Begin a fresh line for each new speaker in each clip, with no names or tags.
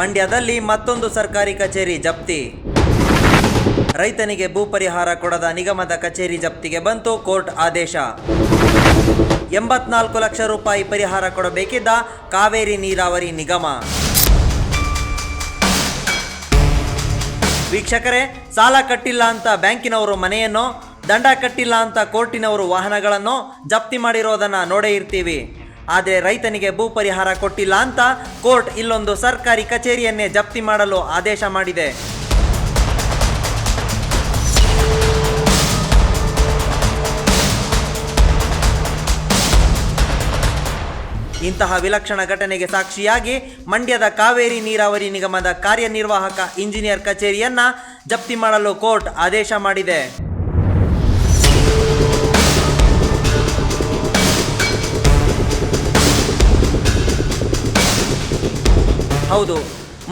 ಮಂಡ್ಯದಲ್ಲಿ ಮತ್ತೊಂದು ಸರ್ಕಾರಿ ಕಚೇರಿ ಜಪ್ತಿ. ರೈತನಿಗೆ ಭೂ ಪರಿಹಾರ ಕೊಡದ ನಿಗಮದ ಕಚೇರಿ ಜಪ್ತಿಗೆ ಬಂತು ಕೋರ್ಟ್ ಆದೇಶ. ಎಂಬತ್ನಾಲ್ಕು ಲಕ್ಷ ರೂಪಾಯಿ ಪರಿಹಾರ ಕೊಡಬೇಕಿದ್ದ ಕಾವೇರಿ ನೀರಾವರಿ ನಿಗಮ. ವೀಕ್ಷಕರೇ, ಸಾಲ ಕಟ್ಟಿಲ್ಲ ಅಂತ ಬ್ಯಾಂಕಿನವರು ಮನೆಯನ್ನು, ದಂಡ ಕಟ್ಟಿಲ್ಲ ಅಂತ ಕೋರ್ಟಿನವರು ವಾಹನಗಳನ್ನು ಜಪ್ತಿ ಮಾಡಿರೋದನ್ನು ನೋಡೇ ಇರ್ತೀವಿ. ಆದರೆ ರೈತನಿಗೆ ಭೂ ಪರಿಹಾರ ಕೊಟ್ಟಿಲ್ಲ ಅಂತ ಕೋರ್ಟ್ ಇಲ್ಲೊಂದು ಸರ್ಕಾರಿ ಕಚೇರಿಯನ್ನೇ ಜಪ್ತಿ ಮಾಡಲು ಆದೇಶ ಮಾಡಿದೆ. ಇಂತಹ ವಿಲಕ್ಷಣ ಘಟನೆಗೆ ಸಾಕ್ಷಿಯಾಗಿ ಮಂಡ್ಯದ ಕಾವೇರಿ ನೀರಾವರಿ ನಿಗಮದ ಕಾರ್ಯನಿರ್ವಾಹಕ ಇಂಜಿನಿಯರ್ ಕಚೇರಿಯನ್ನ ಜಪ್ತಿ ಮಾಡಲು ಕೋರ್ಟ್ ಆದೇಶ ಮಾಡಿದೆ. ಹೌದು.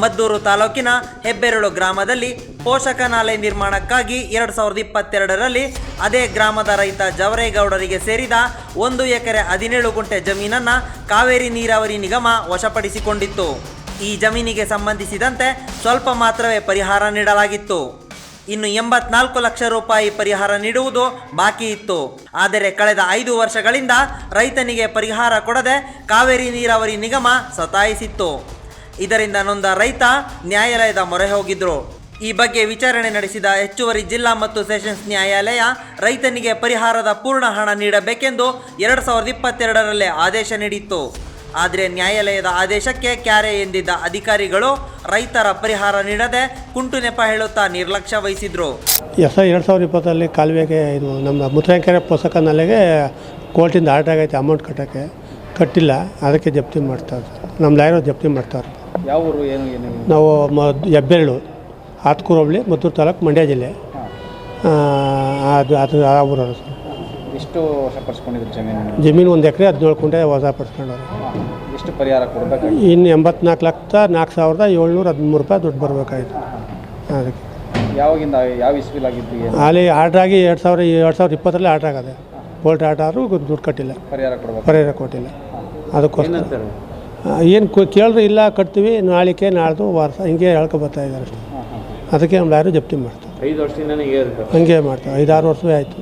ಮದ್ದೂರು ತಾಲೂಕಿನ ಹೆಬ್ಬೆರಳು ಗ್ರಾಮದಲ್ಲಿ ಪೋಷಕನಾಲೆ ನಿರ್ಮಾಣಕ್ಕಾಗಿ ಎರಡು ಸಾವಿರದ ಇಪ್ಪತ್ತೆರಡರಲ್ಲಿ ಅದೇ ಗ್ರಾಮದ ರೈತ ಜವರೇಗೌಡರಿಗೆ ಸೇರಿದ ಒಂದು ಎಕರೆ ಹದಿನೇಳು ಗುಂಟೆ ಜಮೀನನ್ನು ಕಾವೇರಿ ನೀರಾವರಿ ನಿಗಮ ವಶಪಡಿಸಿಕೊಂಡಿತ್ತು. ಈ ಜಮೀನಿಗೆ ಸಂಬಂಧಿಸಿದಂತೆ ಸ್ವಲ್ಪ ಮಾತ್ರವೇ ಪರಿಹಾರ ನೀಡಲಾಗಿತ್ತು. ಇನ್ನು ಎಂಬತ್ನಾಲ್ಕು ಲಕ್ಷ ರೂಪಾಯಿ ಪರಿಹಾರ ನೀಡುವುದು ಬಾಕಿ ಇತ್ತು. ಆದರೆ ಕಳೆದ ಐದು ವರ್ಷಗಳಿಂದ ರೈತನಿಗೆ ಪರಿಹಾರ ಕೊಡದೆ ಕಾವೇರಿ ನೀರಾವರಿ ನಿಗಮ ಸತಾಯಿಸಿತ್ತು. ಇದರಿಂದ ನೊಂದ ರೈತ ನ್ಯಾಯಾಲಯದ ಮೊರೆ ಹೋಗಿದ್ರು. ಈ ಬಗ್ಗೆ ವಿಚಾರಣೆ ನಡೆಸಿದ ಹೆಚ್ಚುವರಿ ಜಿಲ್ಲಾ ಮತ್ತು ಸೆಷನ್ಸ್ ನ್ಯಾಯಾಲಯ ರೈತನಿಗೆ ಪರಿಹಾರದ ಪೂರ್ಣ ಹಣ ನೀಡಬೇಕೆಂದು ಎರಡು ಸಾವಿರದ ಇಪ್ಪತ್ತೆರಡರಲ್ಲೇ ಆದೇಶ ನೀಡಿತ್ತು. ಆದರೆ ನ್ಯಾಯಾಲಯದ ಆದೇಶಕ್ಕೆ ಕ್ಯಾರೆ ಎಂದಿದ್ದ ಅಧಿಕಾರಿಗಳು ರೈತರ ಪರಿಹಾರ ನೀಡದೆ ಕುಂಟು ನೆಪ ಹೇಳುತ್ತಾ ನಿರ್ಲಕ್ಷ್ಯ ವಹಿಸಿದ್ರು.
ಎಸ್ ಎರಡು ಸಾವಿರದ ಇಪ್ಪತ್ತರಲ್ಲಿ ಕಾಲುವೆಗೆ ಇದು ನಮ್ಮ ಮುದ್ರಂಕೆರೆ ಪುಸ್ತಕ ನಲೆಗೆ ಕೋರ್ಟಿಂದ ಆರ್ಡರ್ ಆಗೈತೆ ಅಮೌಂಟ್ ಕಟ್ಟೋಕ್ಕೆ. ಕಟ್ಟಿಲ್ಲ, ಅದಕ್ಕೆ ಜಪ್ತಿ ಮಾಡ್ತಾರೆ ನಮ್ಮ ಲಾಯರು ಜಪ್ತಿ ಮಾಡ್ತಾರೆ
ಯಾವ ಊರು ಏನು ಏನು?
ನಾವು ಮ ಹೆಬ್ಬೆರಳು ಆತ್ಕೂರು ಹೋಬಳಿ ಮದ್ದೂರು ತಾಲೂಕು ಮಂಡ್ಯ ಜಿಲ್ಲೆ. ಆ, ಅದು ಅದು ಆ ಊರು ಸರ್
ಎಷ್ಟು ವಶಪಡಿಸ್ಕೊಂಡಿದ್ರು ಜಮೀನು?
ಜಮೀನು ಒಂದು ಎಕರೆ ಹದಿನೇಳು ಕುಂಟೆ ವಜಾ ಪಡಿಸ್ಕೊಂಡವ್ರು
ಎಷ್ಟು ಪರಿಹಾರ ಕೊಡಬೇಕು
ಇನ್ನು ಎಂಬತ್ನಾಲ್ಕು ಲಕ್ಷ ನಾಲ್ಕು ಸಾವಿರದ ಏಳ್ನೂರ ಹದಿಮೂರು ರೂಪಾಯಿ ದುಡ್ಡು ಬರಬೇಕಾಯ್ತು ಅದಕ್ಕೆ.
ಯಾವಾಗಿಂದ ಯಾವ ಇಸ್ವಿಲಾಗಿದ್ದು ಏನು?
ಅಲ್ಲಿ ಆರ್ಡ್ರ್ ಆಗಿ ಎರಡು ಸಾವಿರ ಎರಡು ಸಾವಿರದ ಇಪ್ಪತ್ತರಲ್ಲಿ ಆರ್ಡ್ರ್ ಆಗದೆ. ಬೋಲ್ಟ್ ಆರ್ಡ್ರ್ ಆದರೂ ದುಡ್ಡು ಕಟ್ಟಿಲ್ಲ.
ಪರಿಹಾರ ಕೊಡಬೇಕು.
ಪರಿಹಾರ ಕೊಟ್ಟಿಲ್ಲ. ಅದಕ್ಕೋಸ್ಕರ. ಏನು ಕೇಳಿದ್ರೆ ಇಲ್ಲ ಕಟ್ತೀವಿ ನಾಳಿಕೆ ನಾಳ್ದು ವಾರ್ಸ ಹಿಂಗೆ ಹೇಳ್ಕೊಬರ್ತಾ ಇದ್ದಾರೆ ಅಷ್ಟೇ. ಅದಕ್ಕೆ ನಮ್ಮ ಲಾರಿ ಜಪ್ತಿ ಮಾಡ್ತಾರೆ.
ಐದು ಹೇಳ್ತಾರೆ
ಹಂಗೆ ಮಾಡ್ತಾರೆ. ಐದಾರು ವರ್ಷವೇ ಆಯಿತು.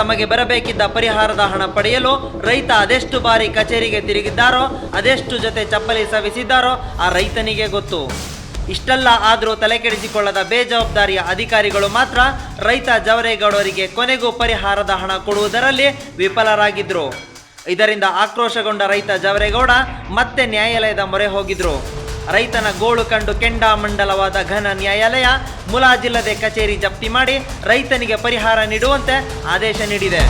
ತಮಗೆ ಬರಬೇಕಿದ್ದ ಪರಿಹಾರದ ಹಣ ಪಡೆಯಲು ರೈತ ಅದೆಷ್ಟು ಬಾರಿ ಕಚೇರಿಗೆ ತಿರುಗಿದ್ದಾರೋ ಅದೆಷ್ಟು ಜೊತೆ ಚಪ್ಪಲಿ ಸವಿಸಿದ್ದಾರೋ ಆ ರೈತನಿಗೆ ಗೊತ್ತು. ಇಷ್ಟೆಲ್ಲ ಆದರೂ ತಲೆಕೆಡಿಸಿಕೊಳ್ಳದ ಬೇಜವಾಬ್ದಾರಿಯ ಅಧಿಕಾರಿಗಳು ಮಾತ್ರ ರೈತ ಜವರೇಗೌಡರಿಗೆ ಕೊನೆಗೂ ಪರಿಹಾರದ ಹಣ ಕೊಡುವುದರಲ್ಲಿ ವಿಫಲರಾಗಿದ್ರು. ಇದರಿಂದ ಆಕ್ರೋಶಗೊಂಡ ರೈತ ಜವರೇಗೌಡ ಮತ್ತೆ ನ್ಯಾಯಾಲಯದ ಮೊರೆ ಹೋಗಿದ್ರು. ರೈತನ ಗೋಳು ಕಂಡು ಕೆಂಡಾಮಂಡಲವಾದ ಘನ ನ್ಯಾಯಾಲಯ ಮುಲಾಜಿಲ್ಲದೆ ಕಚೇರಿ ಜಪ್ತಿ ಮಾಡಿ ರೈತನಿಗೆ ಪರಿಹಾರ ನೀಡುವಂತೆ ಆದೇಶ ನೀಡಿದೆ.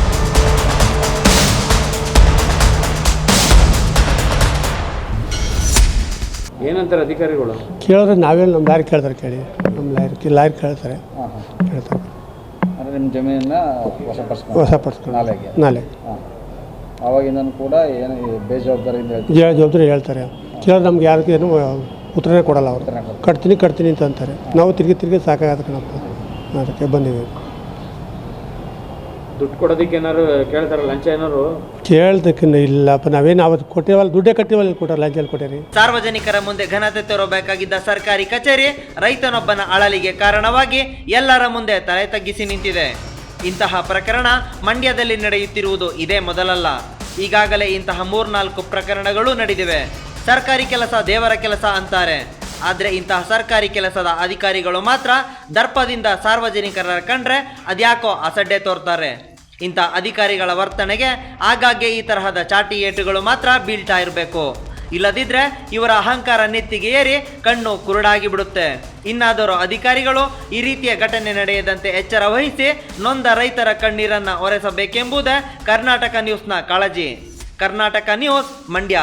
ಏನಂತಾರೆ ಅಧಿಕಾರಿಗಳು?
ಕೇಳಿದ್ರೆ ನಾವೇನು ನಮ್ಮ ಲಾರಿ ಕೇಳ್ತಾರೆ ಕೇಳಿ. ನಮ್ಮ ಲಾರಿ ಲಾರಿ ಕೇಳ್ತಾರೆ. ಕೇಳ್ತಾರೆ.
ಅಂದರೆ ನಿಮ್ಮ ಜಮೀನನ್ನ ವಶಪಡಿಸ್ಕೊಂಡು
ಹೊಸ ಪಡಿಸ್ಕೊಂಡು
ನಾಲೆಗೆ.
ನಾಳೆ
ಹಾಂ. ಆವಾಗಿಂದನೂ ಕೂಡ ಏನು ಬೇಜವಾಬ್ದಾರಿಯಿಂದ
ಜವಾಬ್ದಾರಿ ಹೇಳ್ತಾರೆ. ಕೇಳಿದ್ರೆ ನಮ್ಗೆ ಯಾರಿಗೂ ಏನು ಉತ್ತರನೇ ಕೊಡಲ್ಲ ಅವರು. ಕಟ್ತೀನಿ ಕಟ್ತೀನಿ ಅಂತ ಅಂತಾರೆ. ನಾವು ತಿರುಗಿ ತಿರುಗಿ ಸಾಕಾಗತ್ತೆ ಕಣಪ್ಪ. ಅದಕ್ಕೆ ಬಂದಿದ್ದೀವಿ.
ದುಡ್ಡು ಕೊಡೋದಕ್ಕೆ ಏನಾದ್ರು ಕೇಳ್ತಾರೆ ಲಂಚ ಏನಾದ್ರು?
ಕೇಳ್ದಕ್ಕೆ ಇಲ್ಲಪ್ಪ ನಾವೇನು ಅವತ್ತು ಕೊಟ್ಟಿವಲ್ಲ ದುಡ್ಡೇ ಕಟ್ಟಿವಲ್ಲ ಕೊಟ್ಟಾರ ಲಂಚಲ್ಲಿ ಕೊಟ್ಟಿರಿ?
ಸಾರ್ವಜನಿಕರ ಮುಂದೆ ಘನತೆ ತೋರಬೇಕಾಗಿದ್ದ ಸರ್ಕಾರಿ ಕಚೇರಿ ರೈತನೊಬ್ಬನ ಅಳಲಿಗೆ ಕಾರಣವಾಗಿ ಎಲ್ಲರ ಮುಂದೆ ತಲೆ ತಗ್ಗಿಸಿ ನಿಂತಿದೆ. ಇಂತಹ ಪ್ರಕರಣ ಮಂಡ್ಯದಲ್ಲಿ ನಡೆಯುತ್ತಿರುವುದು ಇದೇ ಮೊದಲಲ್ಲ. ಈಗಾಗಲೇ ಇಂತಹ ಮೂರ್ನಾಲ್ಕು ಪ್ರಕರಣಗಳು ನಡೆದಿವೆ. ಸರ್ಕಾರಿ ಕೆಲಸ ದೇವರ ಕೆಲಸ ಅಂತಾರೆ. ಆದರೆ ಇಂತಹ ಸರ್ಕಾರಿ ಕೆಲಸದ ಅಧಿಕಾರಿಗಳು ಮಾತ್ರ ದರ್ಪದಿಂದ ಸಾರ್ವಜನಿಕರ ಕಂಡ್ರೆ ಅದ್ಯಾಕೋ ಅಸಡ್ಡೆ ತೋರ್ತಾರೆ. ಇಂಥ ಅಧಿಕಾರಿಗಳ ವರ್ತನೆಗೆ ಆಗಾಗ್ಗೆ ಈ ತರಹದ ಚಾಟಿ ಏಟುಗಳು ಮಾತ್ರ ಬೀಳ್ತಾ ಇರಬೇಕು. ಇಲ್ಲದಿದ್ರೆ ಇವರ ಅಹಂಕಾರ ನೆತ್ತಿಗೆ ಏರಿ ಕಣ್ಣು ಕುರುಡಾಗಿ ಬಿಡುತ್ತೆ. ಇನ್ನಾದರೂ ಅಧಿಕಾರಿಗಳು ಈ ರೀತಿಯ ಘಟನೆ ನಡೆಯದಂತೆ ಎಚ್ಚರ ವಹಿಸಿ ನೊಂದ ರೈತರ ಕಣ್ಣೀರನ್ನು ಒರೆಸಬೇಕೆಂಬುದೇ ಕರ್ನಾಟಕ ನ್ಯೂಸ್ನ ಕಾಳಜಿ. ಕರ್ನಾಟಕ ನ್ಯೂಸ್ ಮಂಡ್ಯ.